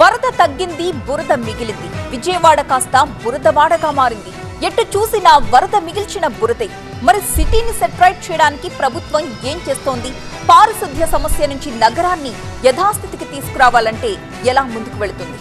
వరద తగ్గింది బురద మిగిలింది. విజయవాడ కాస్త బురదవాడగా మారింది. ఎటు చూసినా వరద మిగిల్చిన బురదే. మరి సిటీని సెటరైట్ చేయడానికి ప్రభుత్వం ఏం చేస్తోంది? పారిశుద్ధ్య సమస్య నుంచి నగరాన్ని యథాస్థితికి తీసుకురావాలంటే ఎలా ముందుకు వెళుతుంది?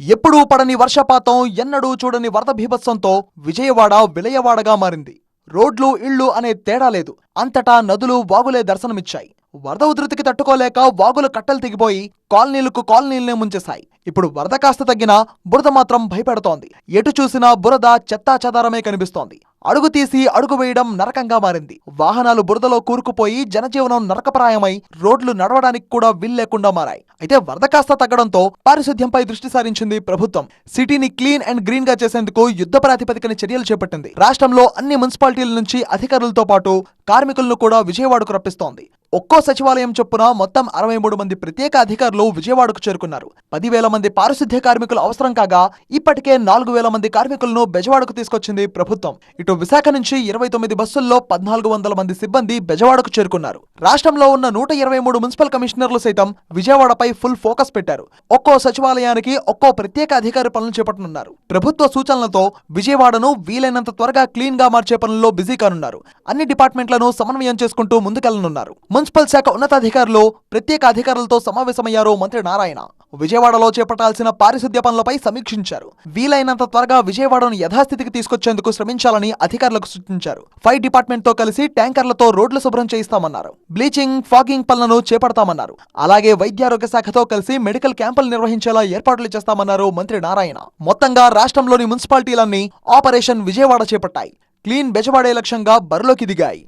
ఎప్పుడూ పడని వర్షపాతం ఎన్నడూ చూడని వరద బీభత్సంతో విజయవాడ విలయవాడగా మారింది. రోడ్లు ఇళ్ళు అనే తేడా లేదు. అంతటా నదులు వాగులే దర్శనమిచ్చాయి. వరద ఉధృతికి తట్టుకోలేక వాగులు కట్టలు తెగిపోయి కాలనీలకు కాలనీలనే ముంచేశాయి. ఇప్పుడు వరద కాస్త తగ్గినా బురద మాత్రం భయపెడుతోంది. ఎటు చూసినా బురద చెత్తా చెదారమే కనిపిస్తోంది. అడుగు తీసి అడుగు వేయడం నరకంగా మారింది. వాహనాలు బురదలో కూరుకుపోయి జనజీవనం నరకప్రాయమై రోడ్లు నడవడానికి కూడా వీల్లేకుండా మారాయి. అయితే వరద కాస్త తగ్గడంతో పారిశుద్ధ్యంపై దృష్టి సారించింది ప్రభుత్వం. సిటీని క్లీన్ అండ్ గ్రీన్గా చేసేందుకు యుద్ధ ప్రాతిపదికన చర్యలు చేపట్టింది. రాష్ట్రంలో అన్ని మున్సిపాలిటీల నుంచి అధికారులతో పాటు కార్మికులను కూడా విజయవాడకు రప్పిస్తోంది. ఒక్కో సచివాలయం చొప్పున మొత్తం అరవై మూడు మంది ప్రత్యేక అధికారులు విజయవాడకు చేరుకున్నారు. పదివేల మంది పారిశుద్ధ్య కార్మికులు అవసరం కాగా ఇప్పటికే నాలుగు వేల మంది కార్మికులను బెజవాడకు తీసుకొచ్చింది ప్రభుత్వం. ఇటు విశాఖ నుంచి ఇరవై తొమ్మిది బస్సుల్లో పద్నాలుగు వందల మంది సిబ్బంది బెజవాడకు చేరుకున్నారు. రాష్ట్రంలో ఉన్న నూట ఇరవై మూడు మున్సిపల్ కమిషనర్లు సైతం విజయవాడపై ఫుల్ ఫోకస్ పెట్టారు. ఒక్కో సచివాలయానికి ఒక్కో ప్రత్యేక అధికారి పనులు చేపట్టనున్నారు. ప్రభుత్వ సూచనలతో విజయవాడను వీలైనంత త్వరగా క్లీన్గా మార్చే పనుల్లో బిజీ కానున్నారు. అన్ని డిపార్ట్మెంట్లను సమన్వయం చేసుకుంటూ ముందుకెళ్ళనున్నారు. మున్సిపల్ శాఖ ఉన్నతాధికారులు ప్రత్యేక అధికారులతో సమావేశమయ్యారు మంత్రి నారాయణ. విజయవాడలో చేపట్టాల్సిన పారిశుద్ధ్య పనులపై సమీక్షించారు. వీలైనంత త్వరగా విజయవాడను యథాస్థితికి తీసుకొచ్చేందుకు శ్రమించాలని అధికారులకు సూచించారు. ఫైర్ డిపార్ట్మెంట్తో కలిసి ట్యాంకర్లతో రోడ్లు శుభ్రం చేయిస్తామన్నారు. బ్లీచింగ్ ఫాగింగ్ పనులను చేపడతామన్నారు. అలాగే వైద్యారోగ్య శాఖతో కలిసి మెడికల్ క్యాంపులు నిర్వహించేలా ఏర్పాట్లు చేస్తామన్నారు మంత్రి నారాయణ. మొత్తంగా రాష్ట్రంలోని మున్సిపాలిటీలన్నీ ఆపరేషన్ విజయవాడ చేపట్టాయి. క్లీన్ బెజవాడే లక్ష్యంగా బరిలోకి దిగాయి.